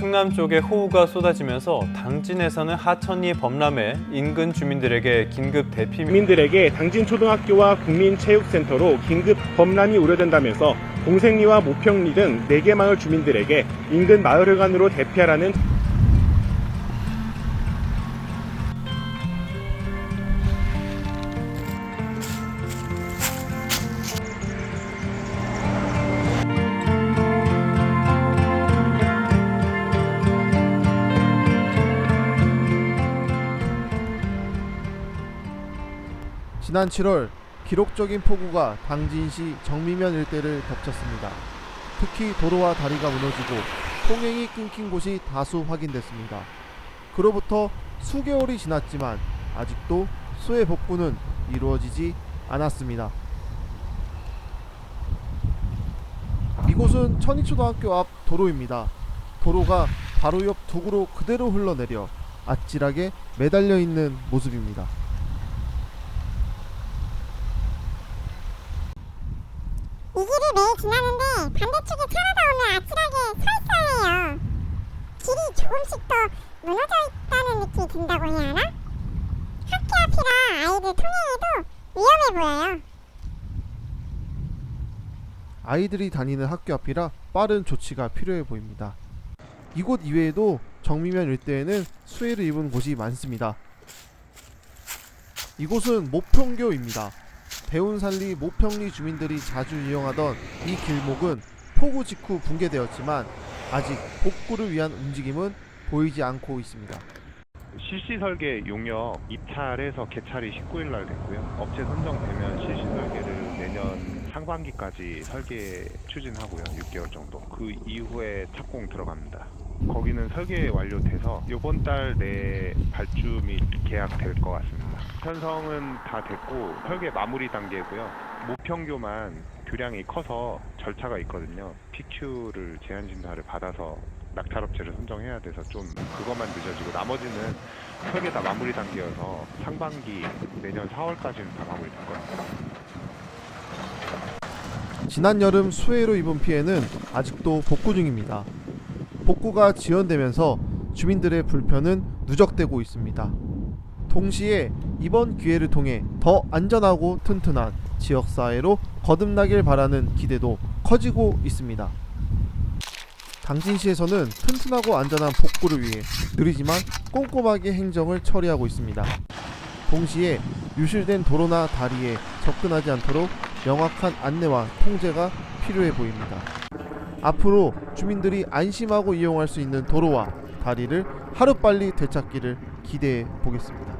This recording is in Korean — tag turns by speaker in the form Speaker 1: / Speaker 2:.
Speaker 1: 충남 쪽에 호우가 쏟아지면서 당진에서는 하천이 범람해 인근 주민들에게 긴급 대피
Speaker 2: 주민들에게 당진 초등학교와 국민체육센터로 긴급 범람이 우려된다면서 동생리와 모평리 등 4개 마을 주민들에게 인근 마을회관으로 대피하라는
Speaker 3: 지난 7월 기록적인 폭우가 당진시 정미면 일대를 덮쳤습니다. 특히 도로와 다리가 무너지고 통행이 끊긴 곳이 다수 확인됐습니다. 그로부터 수개월이 지났지만 아직도 수해 복구는 이루어지지 않았습니다. 이곳은 천이초등학교 앞 도로입니다. 도로가 바로 옆 도구로 그대로 흘러내려 아찔하게 매달려 있는 모습입니다.
Speaker 4: 이 길을 매일 지나는데 반대쪽에 차라다 오면 아찔하게 서 있어야 해요. 길이 조금씩 더 무너져 있다는 느낌이 든다고 해야 하나? 학교 앞이라 아이들 통행에도 위험해 보여요.
Speaker 3: 아이들이 다니는 학교 앞이라 빠른 조치가 필요해 보입니다. 이곳 이외에도 정미면 일대에는 수해를 입은 곳이 많습니다. 이곳은 모평교입니다. 대운산리 모평리 주민들이 자주 이용하던 이 길목은 폭우 직후 붕괴되었지만 아직 복구를 위한 움직임은 보이지 않고 있습니다.
Speaker 5: 실시 설계 용역 입찰해서 개찰이 19일 날 됐고요. 업체 선정되면 실시 설계를 내년 상반기까지 설계 추진하고요. 6개월 정도. 그 이후에 착공 들어갑니다. 거기는 설계 완료돼서 이번 달 내에 발주 및 계약될 것 같습니다. 편성은 다 됐고 설계 마무리 단계고요. 모평교만 교량이 커서 절차가 있거든요. PQ를 제한 심사를 받아서 낙찰업체를 선정해야 돼서 좀 그것만 늦어지고 나머지는 설계 다 마무리 단계여서 상반기 내년 4월까지는 다 마무리 될 겁니다.
Speaker 3: 지난 여름 수해로 입은 피해는 아직도 복구 중입니다. 복구가 지연되면서 주민들의 불편은 누적되고 있습니다. 동시에 이번 기회를 통해 더 안전하고 튼튼한 지역사회로 거듭나길 바라는 기대도 커지고 있습니다. 당진시에서는 튼튼하고 안전한 복구를 위해 느리지만 꼼꼼하게 행정을 처리하고 있습니다. 동시에 유실된 도로나 다리에 접근하지 않도록 명확한 안내와 통제가 필요해 보입니다. 앞으로 주민들이 안심하고 이용할 수 있는 도로와 다리를 하루빨리 되찾기를 기대해 보겠습니다.